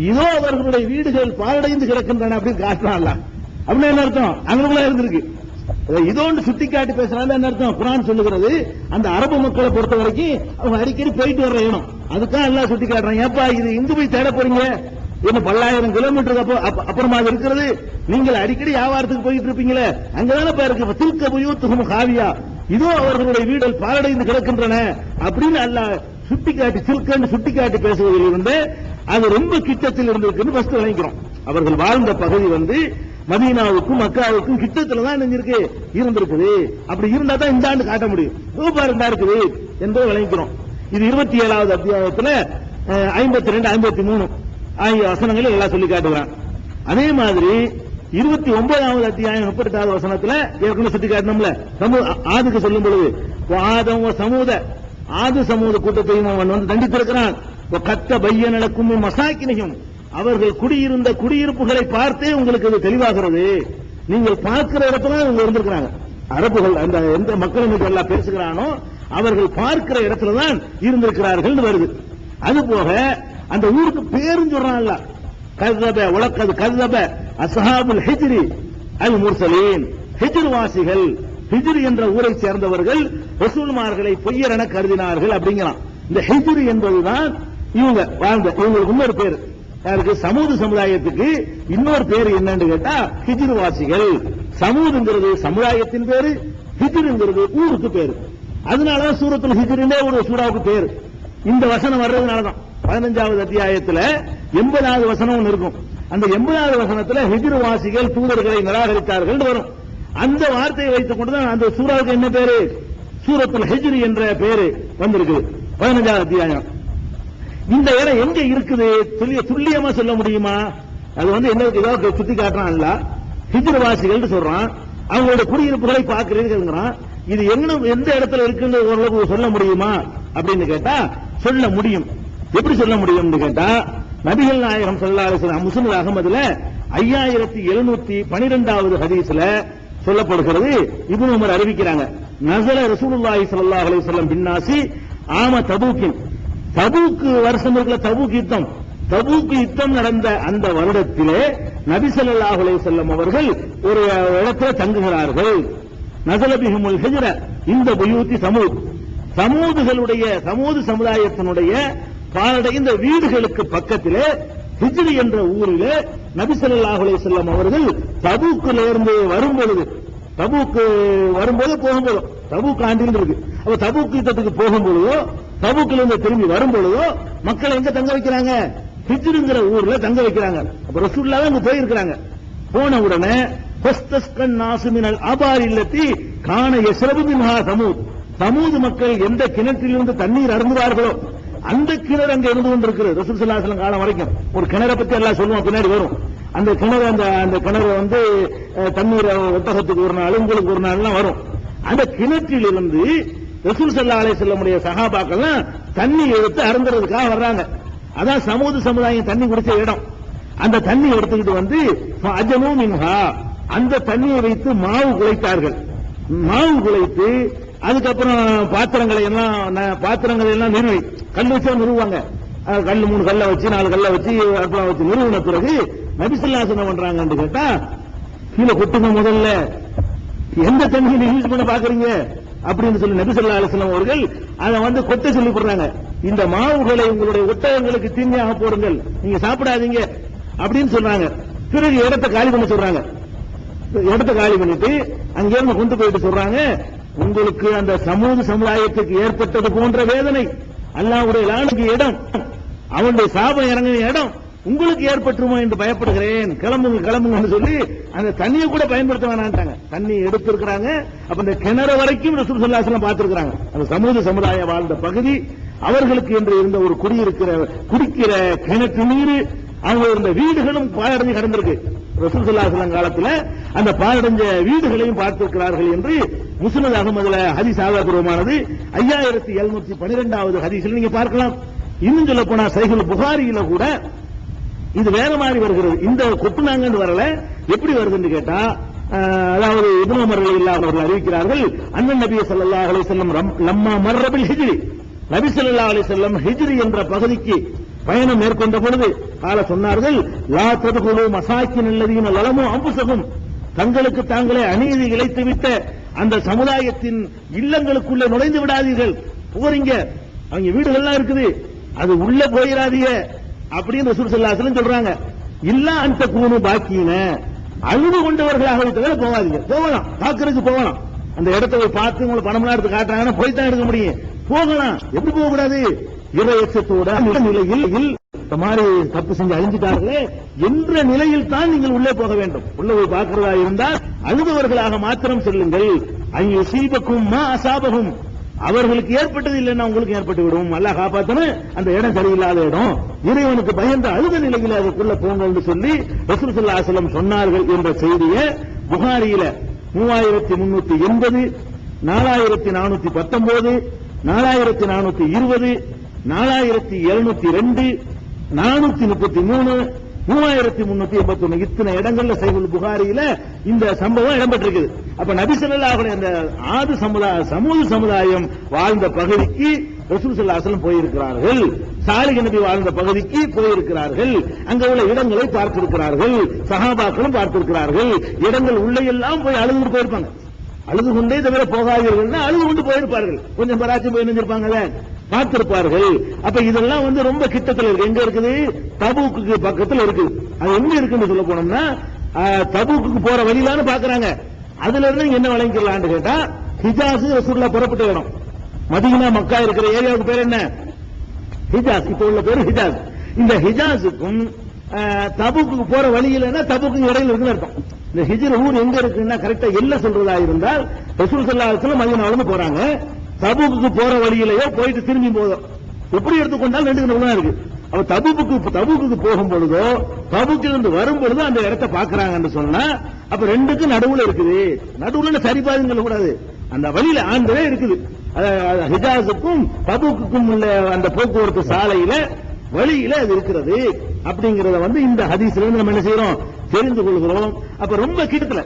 இதோ அவர்களுடைய வீடுகள் பாழடைந்து கிடக்கின்றன அப்படின்னு காட்டுறான்ல அப்படின்னு என்ன அர்த்தம்? அங்களுக்குள்ள இருந்திருக்கு. அதை இதோன்னு சுட்டி காட்டி பேசுறாங்க என்ன அர்த்தம்? குரான் சொல்லுகிறது. அந்த அரபு மக்களை பொறுத்த வரைக்கும் அவங்க அடிக்கடி போயிட்டு வர்ற இடம். அதுக்காக எல்லாம் சுட்டி காட்டுறாங்க ஏப்பா இது இங்கு போய் தேட போறீங்க என்ன பல்லாயிரம் கிலோமீட்டருக்கு அப்போ அப்ப- அப்புறமா அது இருக்கிறது. நீங்கள் அடிக்கடி வியாபாரத்துக்கு போயிட்டு இருப்பீங்களே? அங்கதானே இப்ப இருக்கு. திருக்க புயூத்துகும் காவியா இதோ அவர்களுடைய வீடுகள் பாலடைந்து கிடக்கின்றன. அப்படின்னு அல்ல சுட்டி காட்டி சுருக்கன்னு சுட்டி காட்டி பேசுவதில் இருந்து அது ரொம்ப கிட்டத்தில் இருந்திருக்குன்னு ஃபர்ஸ்ட் விளங்கிக்கிறோம் அவர்கள் வாழ்ந்த பகுதி வந்து மதீனாவுக்கும் மக்காவுக்கும் கிட்டத்தில் தான் இருக்கு இருந்திருக்குது. அப்படி இருந்தா தான் இந்த ஆண்டு காட்ட முடியும். ரூபாய் இருந்தா இருக்குது என்பதை விளங்கிக்கிறோம் இது இருபத்தி ஏழாவது அத்தியாயத்தில் ஐம்பத்தி ரெண்டு ஐம்பத்தி மூணு ஆகிய வசனங்களை எல்லாம் சொல்லி காட்டுகிறான். அதே மாதிரி இருபத்தி ஒன்பதாவது அத்தியாயம் முப்பத்தெட்டாவது வசனத்துல ஏற்கனவே சுட்டி காட்டணும்ல ஆதுக்கு சொல்லும் பொழுது ஆதம் சமூத ஆது சமூக கூட்டத்தையும் அவன் வந்து தண்டித்திருக்கிறான். கத்த பையன் நடக்கும் மசாக்கினையும் அவர்கள் குடியிருந்த குடியிருப்புகளை பார்த்தே உங்களுக்கு இது தெளிவாகிறது. நீங்கள் பார்க்கிற இடத்துல இவங்க இருந்திருக்கிறாங்க. அரபுகள் அந்த எந்த மக்கள் இன்னைக்கு எல்லாம் பேசுகிறானோ அவர்கள் பார்க்கிற இடத்துல தான் இருந்திருக்கிறார்கள் வருது. அது போக அந்த ஊருக்கு பேரும் சொல்றான்ல கதப உலக்கது கதப அசஹாபுல் ஹிஜ்ரி அல் முர்சலீன். ஹிஜ்ர் வாசிகள் ஹிஜ்ர் என்ற ஊரை சேர்ந்தவர்கள் ரசூல்மார்களை பொய்யர் என கருதினார்கள் அப்படிங்கிறான். இந்த ஹிஜ்ரி என்பதுதான் இவங்க வாழ்ந்த இவங்களுக்கு இன்னொரு பேர். யாருக்கு? சமூக சமுதாயத்துக்கு இன்னொரு பேர் என்னன்னு கேட்டா ஹிஜ்ர் வாசிகள் சமூகங்கிறது சமுதாயத்தின் பேரு ஹிஜிருங்கிறது ஊருக்கு பேரு. அதனாலதான் சூரத்தில் ஹிஜ்ருன்னே ஒரு சூறாவுக்கு பேரு. இந்த வசனம் வர்றதுனாலதான். பதினஞ்சாவது அத்தியாயத்துல எண்பதாவது வசனம் ஒன்று இருக்கும். அந்த எண்பதாவது வசனத்துல ஹிஜ்ரு வாசிகள் தூதர்களை நிராகரித்தார்கள் வரும். அந்த வார்த்தையை வைத்துக் கொண்டுதான் அந்த சூறாவுக்கு என்ன பேரு? சூரத்தில் ஹெஜ்ரி என்ற பேரு வந்திருக்குது. பதினஞ்சாவது அத்தியாயம். இந்த இடம் எங்க இருக்குது? துல்லியமா சொல்ல முடியுமா? அது வந்து என்ன ஏதாவது சுத்தி காட்டுறான் இல்ல. வாசிகள் சொல்றான். அவங்களோட குடியிருப்புகளை பார்க்கிறீர்கள்ங்கிறான். இது எங்க எந்த இடத்துல இருக்குன்னு ஓரளவுக்கு சொல்ல முடியுமா? அப்படின்னு கேட்டா சொல்ல முடியும். எப்படி சொல்ல முடியும்னு கேட்டா நபிகள் நாயகம் ஸல்லல்லாஹு அலைஹி முஸ்லிம் அகமதுல ஐயாயிரத்தி எழுநூத்தி பனிரெண்டாவது ஹதீஸ்ல சொல்லப்படுகிறது. இபுன் உமர் அறிவிக்கிறாங்க. நசல ரசூலுல்லாஹி ஸல்லல்லாஹு அலைஹி வஸல்லம் பின்னாசி ஆம தபூக்கின். தபூக்கு வருஷம் இருக்கிற தபுக்கு யுத்தம். தபூக்கு யுத்தம் நடந்த அந்த வருடத்திலே நபிசல்லாஹுலே செல்லம் அவர்கள் ஒரு இடத்துல தங்குகிறார்கள். நசலபிஹுமுல் ஹிஜ்ர இந்த புயூத்தி சமூத் சமூதுகளுடைய சமூது சமுதாயத்தினுடைய பாலடைந்த வீடுகளுக்கு பக்கத்திலே ஹிஜ்ரி என்ற ஊரிலே நபிசல்லாஹுலே செல்லம் அவர்கள் தபூக்கிலிருந்து இருந்து வரும்பொழுது தபூக்கு வரும்போது போகும்போது தபுக்கு ஆண்டில் இருக்கு. அப்ப தபுக்கு யுத்தத்துக்கு போகும்பொழுதோ தபுக்கில் இருந்து திரும்பி வரும்பொழுதோ மக்களை எங்க தங்க வைக்கிறாங்க? ஹிஜ்ருங்கிற ஊர்ல தங்க வைக்கிறாங்க. அப்ப ரசூல்லாவே அங்க போயிருக்கிறாங்க. போன உடனே ஃபஸ்தஸ்கன் நாசுமினல் அபார் இல்லத்தி காண எசரபு மின்ஹா சமூத். சமூது மக்கள் எந்த கிணற்றிலிருந்து தண்ணீர் அருந்துவார்களோ அந்த கிணறு அங்க இருந்து கொண்டிருக்கிறது. ரசூல் ஸல்லல்லாஹு காலம் வரைக்கும். ஒரு கிணறை பத்தி எல்லாம் சொல்லுவோம் பின்னாடி வரும். அந்த கிணறு அந்த அந்த கிணறு வந்து தண்ணீர் ஒட்டகத்துக்கு ஒரு நாள் உங்களுக்கு ஒரு நாள்லாம் வரும். அந்த கிணற்றிலிருந்து ரசூல் ஸல்லல்லாஹு அலைஹி செல்லமுடைய சஹாபாக்கள்லாம் தண்ணி எடுத்து அருந்துறதுக்காக வர்றாங்க. அதான் சமூக சமுதாயம் தண்ணி குடிச்ச இடம். அந்த தண்ணி எடுத்துக்கிட்டு வந்து அஜனு மின்ஹா அந்த தண்ணியை வைத்து மாவு குலைத்தார்கள் மாவு குலைத்து அதுக்கப்புறம் பாத்திரங்களை எல்லாம் ந- பாத்திரங்களை எல்லாம் நிறுவி. கல் வச்சா நிறுவுவாங்க. கல் மூணு கல்லை வச்சு நாலு கல்லை வச்சு அப்புறம் வச்சு நிறுவன பிறகு நபிசுல்லாஸ் என்ன பண்றாங்கன்னு கேட்டா கீழே கொட்டுங்க முதல்ல. எந்த தண்ணியை யூஸ் பண்ண பாக்குறீங்க? அப்படின்னு சொல்லி நபிசல்லா அலிஸ்லாம் அவர்கள் அதை வந்து கொத்த சொல்லி போடுறாங்க இந்த மாவுகளை உங்களுடைய ஒட்டகங்களுக்கு தீமையாக போடுங்கள். நீங்க சாப்பிடாதீங்க அப்படின்னு சொல்றாங்க. பிறகு இடத்தை காலி பண்ண சொல்றாங்க. இடத்தை காலி பண்ணிட்டு அங்கிருந்து கொண்டு போயிட்டு சொல்றாங்க உங்களுக்கு அந்த சமூக சமுதாயத்துக்கு ஏற்பட்டது போன்ற வேதனை. அல்லாவுடைய லானுக்கு இடம். அவனுடைய சாபம் இறங்கின இடம். உங்களுக்கு ஏற்பட்டுருமோ என்று பயப்படுகிறேன். கிளம்புங்க கிளம்புங்கன்னு சொல்லி அந்த தண்ணியை கூட பயன்படுத்த வேணான்ட்டாங்க தண்ணி எடுத்திருக்கிறாங்க. அப்ப இந்த கிணறு வரைக்கும் ரசூல் சொல்லாசலம் பார்த்திருக்கிறாங்க. அந்த சமூக சமுதாயம் வாழ்ந்த பகுதி அவர்களுக்கு என்று இருந்த ஒரு குடியிருக்கிற குடிக்கிற கிணற்று நீர் அவங்க இருந்த வீடுகளும் பாழடைஞ்சு கிடந்திருக்கு. ரசூல் சொல்லாசலம் காலத்துல அந்த பாழடைஞ்ச வீடுகளையும் பார்த்திருக்கிறார்கள் என்று முஸ்லிம் அகமதுல ஹதீஸ் ஆதாரபூர்வமானது ஐயாயிரத்தி எழுநூத்தி பனிரெண்டாவது ஹதீஸில் நீங்க பார்க்கலாம். இன்னும் சொல்ல போனா சைகுல் புகாரியில கூட இது வேற மாதிரி வருகிறது. இந்த கொட்டுனாங்கன்னு வரல. எப்படி வருதுன்னு கேட்டா அதாவது இப்னு உமர் அவர்கள் அறிவிக்கிறார்கள். அண்ணன் நபி சல்லா அலி செல்லம் ரம்- லம்மா மர்ரபில் ஹிஜ்ரி. நபி சல்லா அலி செல்லம் ஹிஜ்ரி என்ற பகுதிக்கு பயணம் மேற்கொண்ட பொழுது கால சொன்னார்கள் லா ததுகுலு மசாக்கி அல்லதீன லலமோ அம்புசகும் தங்களுக்கு தாங்களே அநீதி இழைத்துவிட்ட அந்த சமுதாயத்தின் இல்லங்களுக்குள்ளே நுழைந்து விடாதீர்கள். போறீங்க. அவங்க வீடுகள்லாம் இருக்குது. அது உள்ள போயிடாதீங்க அப்படின்னு ரசூல் சல்லாசலம் சொல்றாங்க. இல்ல அந்த கூணு பாக்கின. அழுது கொண்டவர்களாக தவிர போகாதீங்க. போகலாம். பாக்குறதுக்கு போகலாம். அந்த இடத்த போய் பார்த்து உங்களை பணம்லாம் எடுத்து காட்டுறாங்கன்னா போய் தான் எடுக்க முடியும். போகலாம். எப்படி போக கூடாது? இரையச்சத்தோட நிலையில் இந்த மாதிரி தப்பு செஞ்சு அழிஞ்சிட்டார்களே என்ற நிலையில் தான் நீங்கள் உள்ளே போக வேண்டும். உள்ள போய் பார்க்கிறதா இருந்தால் அழுபவர்களாக மாத்திரம் செல்லுங்கள். அங்கே சீபக்கும் மா அசாபகும் அவர்களுக்கு ஏற்பட்டது இல்லைன்னா உங்களுக்கு ஏற்பட்டு விடும் அல்ல காப்பாத்தணும். அந்த இடம் சரியில்லாத இடம். இறைவனுக்கு பயந்த அழுத நிலையில் அதுக்குள்ள போங்கள்னு சொல்லி ரசூல் ஸல்லல்லாஹு அசலம் சொன்னார்கள் என்ற செய்தியை புகாரியில மூவாயிரத்தி முன்னூத்தி எண்பது நாலாயிரத்தி நானூத்தி பத்தொன்பது நாலாயிரத்தி நானூத்தி இருபது நாலாயிரத்தி எழுநூத்தி ரெண்டு நானூத்தி முப்பத்தி மூணு மூவாயிரத்தி முன்னூத்தி எண்பத்தி ஒண்ணு இத்தனை இடங்கள்ல சைபுல் புகாரியில இந்த சம்பவம் இடம்பெற்றிருக்குது. அப்ப நபி அந்த ஆது சமுதாய சமூக சமுதாயம் வாழ்ந்த பகுதிக்கு ரசூல் ஸல்லல்லாஹு போயிருக்கிறார்கள். சாலிக நபி வாழ்ந்த பகுதிக்கு போயிருக்கிறார்கள். அங்க உள்ள இடங்களை பார்த்திருக்கிறார்கள். சகாபாக்களும் பார்த்திருக்கிறார்கள். இடங்கள் உள்ளே எல்லாம் போய் அழுது போயிருப்பாங்க. அழுது கொண்டே தவிர போகாதீர்கள் அழுது கொண்டு போயிருப்பார்கள். கொஞ்சம் பராச்சும் போய் நினைஞ்சிருப்பாங்கல்ல பார்த்திருப்பார்கள். அப்ப இதெல்லாம் வந்து ரொம்ப கிட்டத்துல இருக்கு. எங்க இருக்குது? தபுக்கு பக்கத்துல இருக்குது அது எங்க இருக்குன்னு சொல்ல போனோம்னா தபுக்கு தபூக்கு போற வழியிலான்னு பாக்குறாங்க. அதுல இருந்து நீங்க என்ன வழங்கிக்கலாம்னு கேட்டா ஹிஜாஸ் ரசூல்லா புறப்பட்ட இடம் மதீனா மக்கா இருக்கிற ஏரியாவுக்கு பேர் என்ன? ஹிஜாஸ். இப்ப உள்ள பேர் ஹிஜாஸ். இந்த ஹிஜாஸுக்கும் தபுக்கு தபூக்கு போற வழியிலன்னா தபுக்கு இடையில இருக்குன்னு அர்த்தம். இந்த ஹிஜர் ஊர் எங்க இருக்குன்னா கரெக்டா எல்ல சொல்றதா இருந்தால் ரசூல் ஸல்லல்லாஹு அலைஹி வஸல்லம் போறாங்க. தபுக்கு போற வழியிலயோ போயிட்டு திரும்பி போதும். எப்படி எடுத்துக்கொண்டால் ரெண்டு கிலோமீட்டர் இருக்கு. அவ தபுக்கு தபுக்கு போகும் பொழுதோ தபுக்கு இருந்து வரும் பொழுதோ அந்த இடத்த பாக்குறாங்கன்னு சொன்னா அப்ப ரெண்டுக்கும் நடுவுல இருக்குது. நடுவுல சரி பாருங்க கூடாது அந்த வழியில ஆண்டவே இருக்குது. அத- ஹிஜாஸுக்கும் உள்ள அந்த போக்குவரத்து சாலையில வழியில அது இருக்கிறது. அப்படிங்கறத வந்து இந்த ஹதீஸ்ல இருந்து நம்ம என்ன செய்யறோம் தெரிந்து கொள்கிறோம். அப்ப ரொம்ப கிட்டத்துல.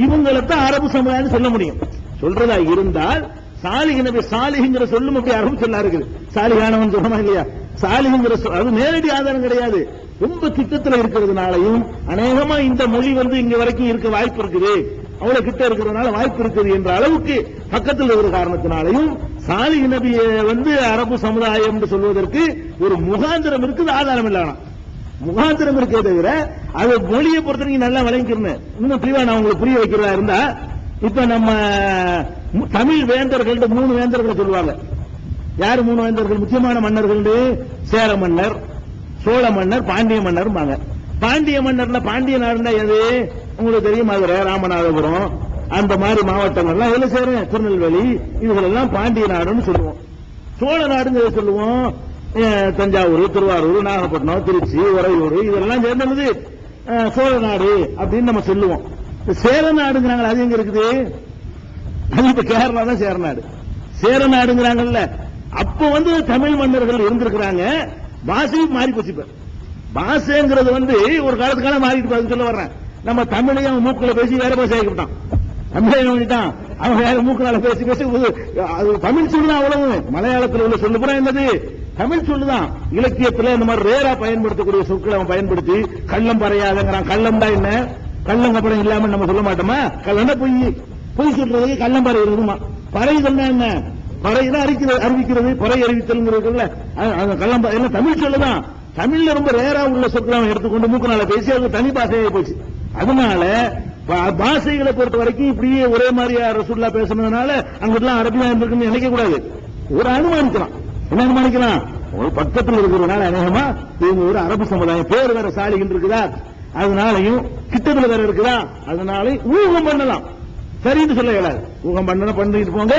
இவங்களை தான் அரபு சமுதாயம் சொல்ல முடியும். சொல்றதா இருந்தால் சாலிஹ் நபி சாலிஹ்ங்கிற சொல்லும் அப்படி அரபு சொல்லா இருக்குது சாலிகானவன் சொல்றமா இல்லையா? சாலிஹ்ங்கிற சொல் அது நேரடி ஆதாரம் கிடையாது. ரொம்ப திட்டத்துல இருக்கிறதுனாலையும் அநேகமா இந்த மொழி வந்து இங்க வரைக்கும் இருக்க வாய்ப்பு இருக்குது. அவ்வளவு கிட்ட இருக்கிறதுனால வாய்ப்பு இருக்குது என்ற அளவுக்கு பக்கத்தில் இருக்கிற காரணத்தினாலையும் சாலி நபியை வந்து அரபு சமுதாயம் என்று சொல்வதற்கு ஒரு முகாந்திரம் இருக்குது ஆதாரம் இல்லாம. முகாந்திரம் இருக்கே தவிர அது மொழியை பொறுத்த நீங்க நல்லா விளங்கிக்கிறேன் இன்னும் பிரிவா நான் உங்களுக்கு புரிய வைக்கிறதா இருந்தா இப்ப நம்ம தமிழ் வேந்தர்கள் மூணு வேந்தர்களை சொல்லுவாங்க. யாரு மூணு வேந்தர்கள்? முக்கியமான மன்னர்கள் சேர மன்னர் சோழ மன்னர் பாண்டிய மன்னர் பாண்டிய மன்னர்ல பாண்டிய நாடுனா எது? உங்களுக்கு தெரியும் மதுரை ராமநாதபுரம் அந்த மாதிரி மாவட்டங்கள்லாம் எதுல சேரும் திருநெல்வேலி இதுகளெல்லாம் பாண்டிய நாடுன்னு சொல்லுவோம். சோழ நாடுங்க சொல்லுவோம்? தஞ்சாவூர் திருவாரூர் நாகப்பட்டினம் திருச்சி உறையூர் இதெல்லாம் சேர்ந்தது சோழ நாடு அப்படின்னு நம்ம சொல்லுவோம். சேர நாடுங்கிறாங்களே அது எங்க இருக்குது? இப்ப கேரளா தான் சேர நாடு அப்ப வந்து தமிழ் மன்னர்கள் இருந்திருக்கிறாங்க. பாஷையும் மாறி போச்சு இப்ப. பாஷைங்கிறது வந்து ஒரு காலத்துக்கான மாறிட்டு சொல்ல வர்றேன். நம்ம தமிழையும் அவன் மூக்கில் பேசி வேற பாஷை ஆகிவிட்டான் தமிழை பண்ணிட்டான். அவன் வேற மூக்கால பேசி பேசி அது தமிழ் சொல்லுதான் அவ்வளவு. மலையாளத்தில் உள்ள சொல்லு. புறம் என்னது? தமிழ் சொல்லுதான். இலக்கியத்துல இந்த மாதிரி ரேரா பயன்படுத்தக்கூடிய சொற்களை அவன் பயன்படுத்தி கள்ளம் பறையாதங்கிறான். கள்ளம் தான் என்ன? கள்ளம் கப்படம் இல்லாம நம்ம சொல்ல மாட்டோமா? கள்ளம் பொய். பொய் சொல்றதுக்கு கள்ளம் பறைகிறதுமா பறைதல்னா என்ன? பறையில அறிக்கிறது அறிவிக்கிறது பறை அறிவித்தல்ங்கிறதுல கள்ளம் பறை- எல்லாம் தமிழ் சொல்லுதான். தமிழ்ல ரொம்ப ரேரா உள்ள சொற்களை எடுத்துக்கொண்டு எடுத்துக்கொண்டு மூக்கனால பேசி அது தனி பாசையே போச்சு. அதனால பாஷைகளை பொறுத்த வரைக்கும் இப்படியே ஒரே மாதிரியா ரசூல்லா பேசுனதுனால அங்கிட்டலாம் அரபியா இருந்திருக்குன்னு நினைக்க கூடாது. ஒரு அனுமானிக்கலாம். என்ன அனுமானிக்கலாம்? ஒரு பக்கத்தில் இருக்கிறதுனால அநேகமா இவங்க ஒரு அரபு சமுதாயம் பேர் வேற சாலிகள் இருக்குதா அதனாலையும் கிட்டத்தில் வேற இருக்குதா? அதனால ஊகம் பண்ணலாம். சரின்னு சொல்ல இயலாது. ஊகம் பண்ணணும் பண்ணிட்டு போங்க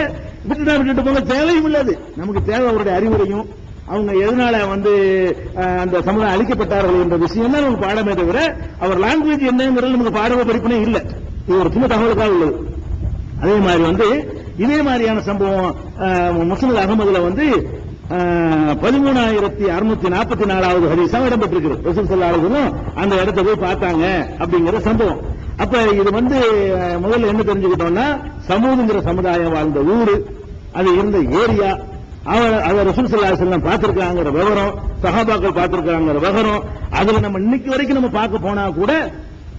விட்டுட்டா விட்டுட்டு போங்க தேவையும் இல்லாது. நமக்கு தேவை அவருடைய அறிவுரையும் அவங்க எதனால வந்து அந்த சமுதாயம் அழிக்கப்பட்டார்கள் என்ற விஷயம் தான் நமக்கு பாடமே தவிர அவர் லாங்குவேஜ் என்னங்கிறது நமக்கு பாடம படிப்பினே இல்லை. இது ஒரு சின்ன தகவலுக்காக உள்ளது. அதே மாதிரி வந்து இதே மாதிரியான சம்பவம் அஹ், முஸ்லிம் அகமதுல வந்து பதிமூணாயிரத்தி அறுநூத்தி நாற்பத்தி நாலாவது ஹரிசம் இடம்பெற்றிருக்கிறது. ரசூல் ஸல்லல்லாஹு அந்த இடத்த போய் பார்த்தாங்க அப்படிங்கிற சம்பவம். அப்ப இது வந்து முதல்ல என்ன தெரிஞ்சுக்கிட்டோம்னா சமூகங்கிற சமுதாயம் வாழ்ந்த ஊரு அது இருந்த ஏரியா அவர் அவர் ரசூல் ஸல்லல்லாஹு பார்த்திருக்காங்கிற விவரம் சஹாபாக்கள் பார்த்திருக்காங்கிற விவரம் அதுல நம்ம இன்னைக்கு வரைக்கும் நம்ம பார்க்க போனா கூட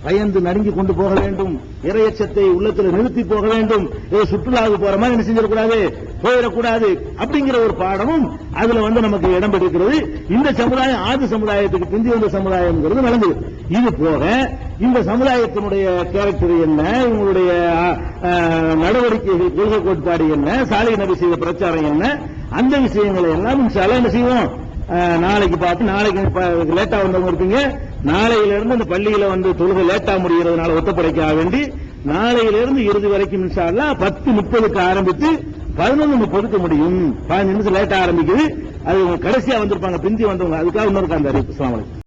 பயந்து நடுங்கி கொண்டு போக வேண்டும். இரையச்சத்தை உள்ளத்தில் நிறுத்தி போக வேண்டும். ஏதோ சுற்றுலாவுக்கு போற மாதிரி என்ன செஞ்சிடக்கூடாது? போயிடக்கூடாது. அப்படிங்கிற ஒரு பாடமும் அதுல வந்து நமக்கு இடம் பெற்றிருக்கிறது இந்த சமுதாயம் ஆதி சமுதாயத்துக்கு பிந்தி வந்த சமுதாயம்ங்கிறது நடந்தது. இது போக இந்த சமுதாயத்தினுடைய கேரக்டர் என்ன? இவங்களுடைய நடவடிக்கைகள் கொள்கை கோட்பாடு என்ன? சாலை நபி செய்த பிரச்சாரம் என்ன? அந்த விஷயங்களை எல்லாம் சில என்ன செய்வோம்? நாளைக்கு பார்த்து நாளைக்கு லேட்டா வந்தவங்க இருப்பீங்க நாளையில இருந்து அந்த பள்ளியில வந்து தொழுகை லேட்டா முடிகிறதுனால ஒத்தப்படைக்க வேண்டி நாளையில இருந்து இறுதி வரைக்கும் இன்ஷா பத்து முப்பதுக்கு ஆரம்பித்து பதினொன்று முப்பதுக்கு முடியும். பதினஞ்சு நிமிஷம் லேட்டா ஆரம்பிக்குது. அது கடைசியா வந்திருப்பாங்க பிந்தி வந்தவங்க. அதுக்காக இன்னொரு அந்த அறிவிப்பு